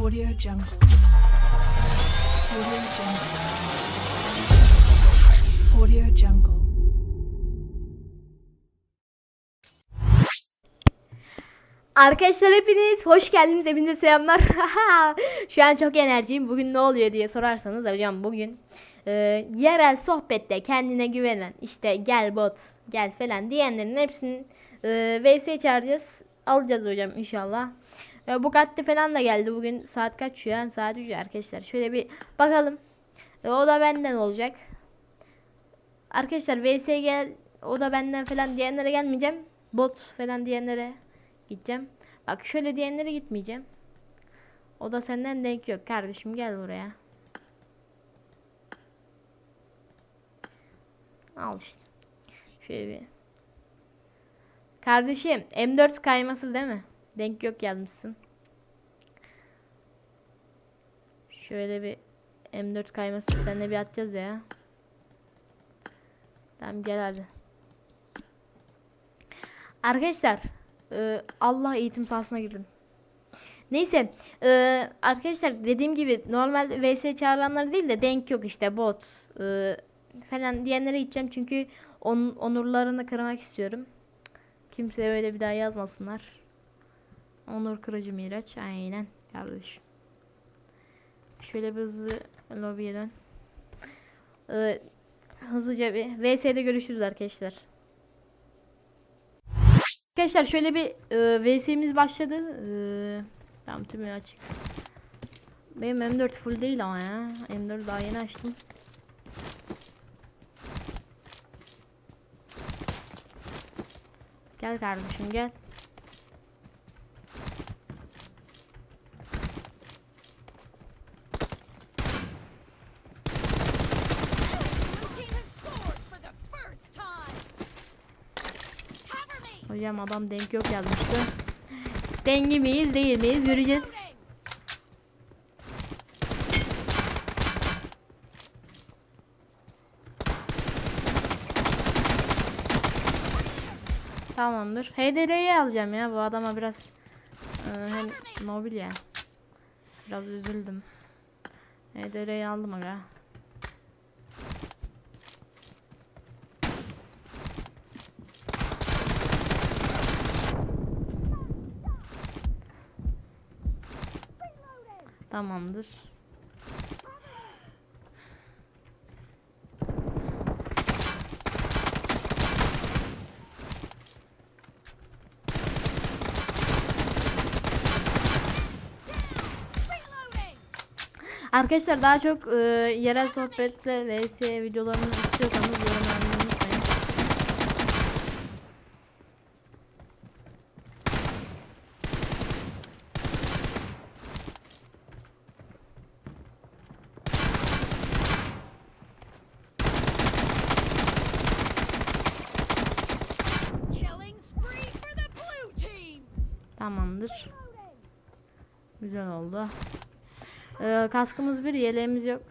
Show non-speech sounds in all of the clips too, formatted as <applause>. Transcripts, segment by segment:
Audio Jungle. Audio Jungle. Audio Jungle. Arkadaşlar hepiniz hoş geldiniz. Hepinize selamlar. <laughs> Şu an çok enerjiyim. Bugün ne oluyor diye sorarsanız hocam bugün e, yerel sohbette kendine güvenen işte gel bot gel falan diyenlerin hepsini e, VS çağıracağız. Alacağız hocam inşallah. E, bu katli falan da geldi. Bugün saat kaç an? Saat 3 arkadaşlar. Şöyle bir bakalım. E, o da benden olacak. Arkadaşlar VS gel o da benden falan diyenlere gelmeyeceğim. Bot falan diyenlere gideceğim. Bak şöyle diyenlere gitmeyeceğim. O da senden denk yok. Kardeşim gel buraya. Al işte. Şöyle bir. Kardeşim M4 kaymasız değil mi? Denk yok yazmışsın. Şöyle bir M4 kaymasız seninle bir atacağız ya. Tamam gel hadi. Arkadaşlar e, Allah eğitim sahasına girdim. Neyse e, arkadaşlar dediğim gibi normal VS çağıranlar değil de denk yok işte bot e, falan diyenlere gideceğim çünkü on, onurlarını kırmak istiyorum. Kimse öyle bir daha yazmasınlar. Onur kırıcı Miraç aynen kardeşim. Şöyle bir hızlı lobiye dön. E, hızlıca bir VS'de görüşürüz arkadaşlar. Arkadaşlar şöyle bir e, VS'miz başladı. E, tamam tümü açık. Benim M4 full değil ama ya. M4 daha yeni açtım. Gel kardeşim gel. Hocam adam denk yok yazmıştı. Dengi miyiz değil miyiz göreceğiz. Tamamdır. HDR'yi alacağım ya bu adama biraz e, mobil ya. Biraz üzüldüm. HDR'yi aldım aga. Tamamdır. Arkadaşlar daha çok e, yerel sohbetle vs videolarını istiyorsanız yorumlarını Güzel oldu. Ee, kaskımız bir, yeleğimiz yok.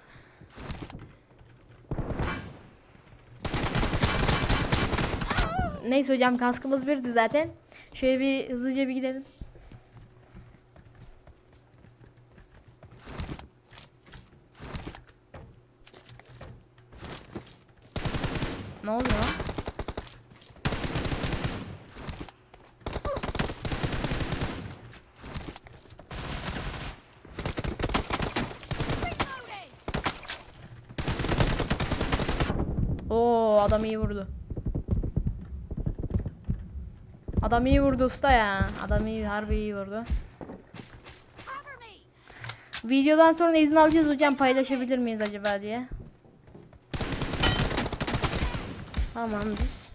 Neyse hocam kaskımız birdi zaten. Şöyle bir hızlıca bir gidelim. Ne oluyor? lan? Reloading. Oo adam iyi vurdu. Adam iyi vurdu usta ya. Adam iyi harbi iyi vurdu. Videodan sonra izin alacağız hocam paylaşabilir miyiz acaba diye. Tamamdır.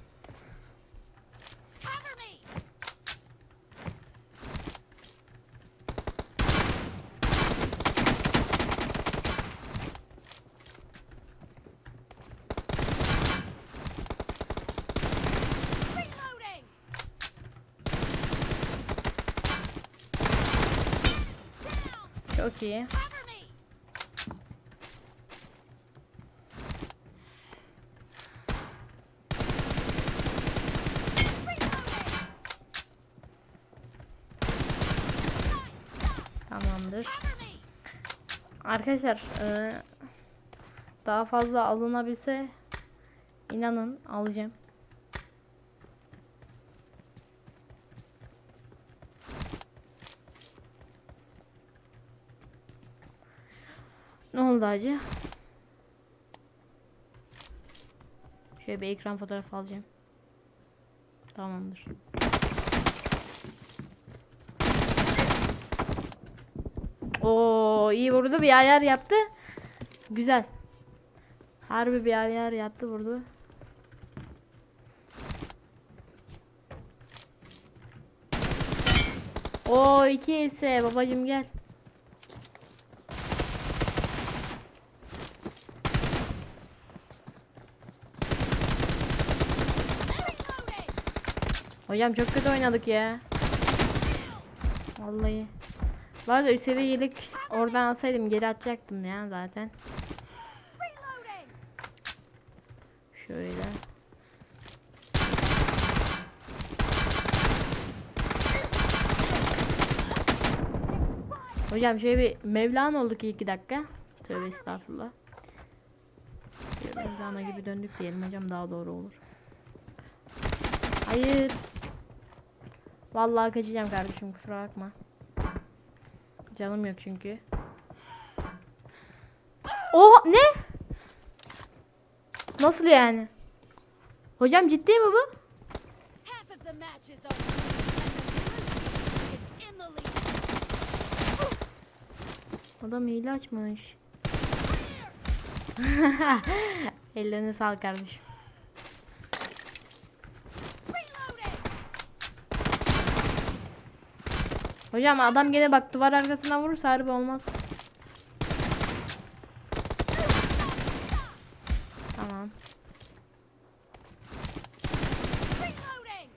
Çok iyi. Tamamdır. Arkadaşlar e, daha fazla alınabilse inanın alacağım. Oldu acı? Şöyle bir ekran fotoğrafı alacağım. Tamamdır. Oo iyi vurdu bir ayar yaptı. Güzel. Harbi bir ayar yaptı vurdu. Oo iki ise babacım gel. Hocam çok kötü oynadık ya. Vallahi. Var da üst seviye yelek oradan alsaydım geri atacaktım ya zaten. Şöyle. Hocam şöyle bir Mevlana olduk iki dakika. Tövbe estağfurullah. Mevlana gibi döndük diyelim hocam daha doğru olur. Hayır. Vallahi kaçacağım kardeşim kusura bakma. Canım yok çünkü. Oha ne? Nasıl yani? Hocam ciddi mi bu? Half of the match is over. <laughs> And the blue team is in the lead. Adam hile açmış. Ellerine sağlık kardeşim. Reloading! Hocam adam gene bak duvar arkasından vurursa harbi olmaz. Tamam. Reloading!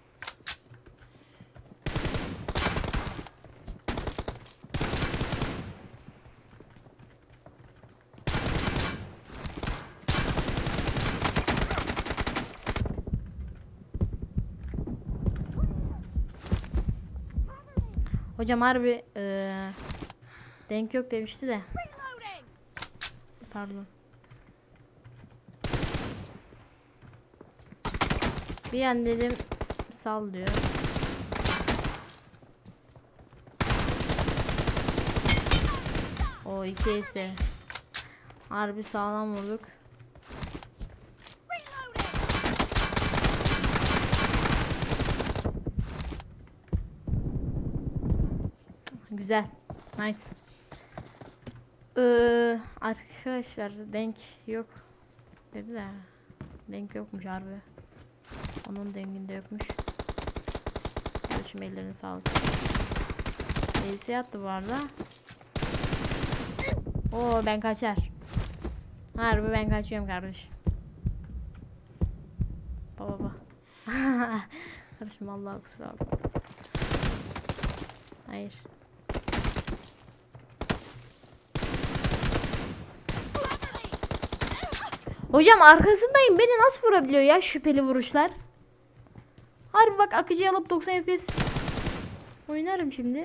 Hocam harbi eee, denk yok demişti de. Pardon. Bir an dedim sal diyor. O iki ise. Harbi sağlam vurduk. Güzel. Nice. Ee, arkadaşlar denk yok. Dedi de. Denk yokmuş harbi. Onun denginde yokmuş. Kardeşim ellerine sağlık. Neyse yattı bu arada. Oo ben kaçar. Harbi ben kaçıyorum kardeş. Baba baba. <laughs> kardeşim Allah kusura bakma. Hayır. Hocam arkasındayım. Beni nasıl vurabiliyor ya şüpheli vuruşlar? Harbi bak akıcı alıp 90 FPS oynarım şimdi.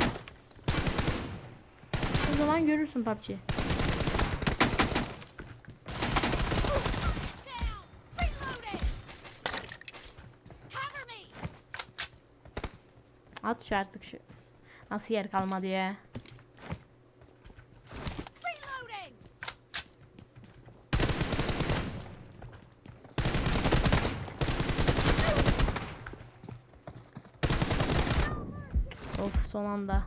O zaman görürsün PUBG. At şu artık şu. Nasıl yer kalmadı ya? Son anda.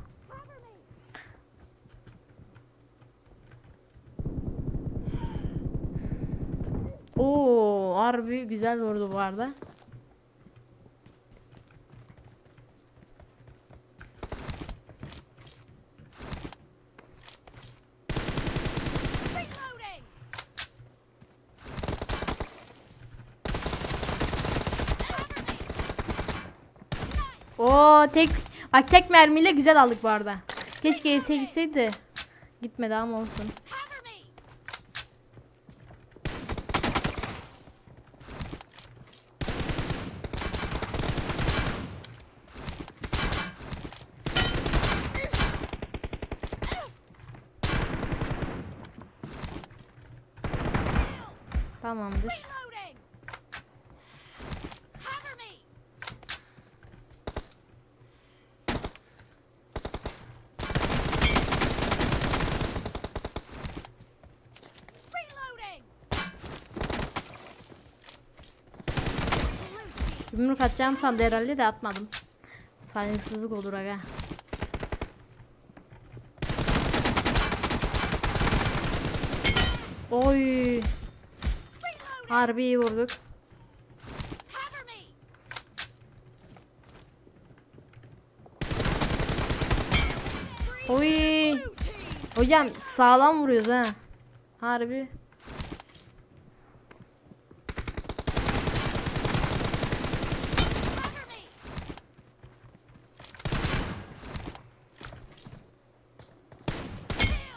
Oo, harbi güzel vurdu bu arada. Oo tek Bak tek mermiyle güzel aldık bu arada. Keşke ES'e gitseydi. Gitmedi ama olsun. Tamamdır. Yumruk atacağım sandı herhalde de atmadım. Saygısızlık olur aga. Oy. Harbi iyi vurduk. Oy. Hocam sağlam vuruyoruz ha. Harbi.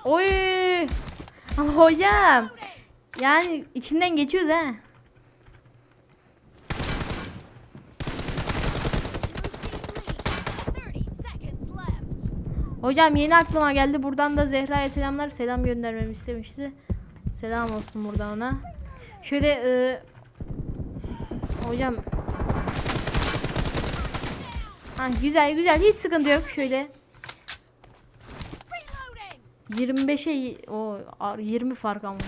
Oy. Ama hocam. Yani içinden geçiyoruz ha. Blue team lead. 30 seconds left. Hocam yeni aklıma geldi. Buradan da Zehra'ya selamlar. Selam göndermemi istemişti. Selam olsun buradan ona. Şöyle e, hocam Ha, güzel güzel hiç sıkıntı yok şöyle. 25'e o a- 20 fark ama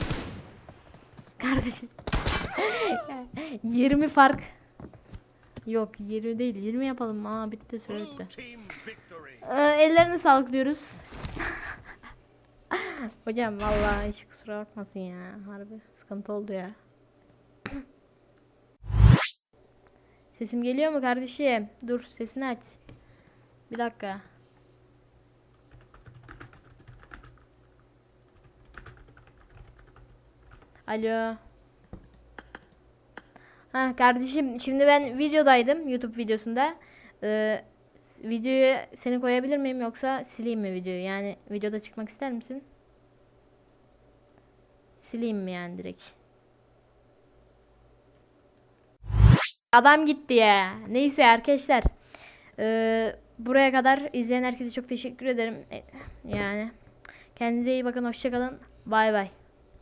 kardeşim <laughs> 20 fark yok 20 değil 20 yapalım aa bitti süre bitti. Ee, ellerine sağlık diyoruz. <laughs> Hocam vallahi hiç kusura bakmasın ya. Harbi sıkıntı oldu ya. Sesim geliyor mu kardeşim? Dur sesini aç. Bir dakika. Alo. Ha kardeşim şimdi ben videodaydım YouTube videosunda. Ee, videoyu seni koyabilir miyim yoksa sileyim mi videoyu? Yani videoda çıkmak ister misin? Sileyim mi yani direkt? Adam gitti ya. Neyse arkadaşlar. Ee, buraya kadar izleyen herkese çok teşekkür ederim. E, Yani kendinize iyi bakın. Hoşçakalın. Bay bay.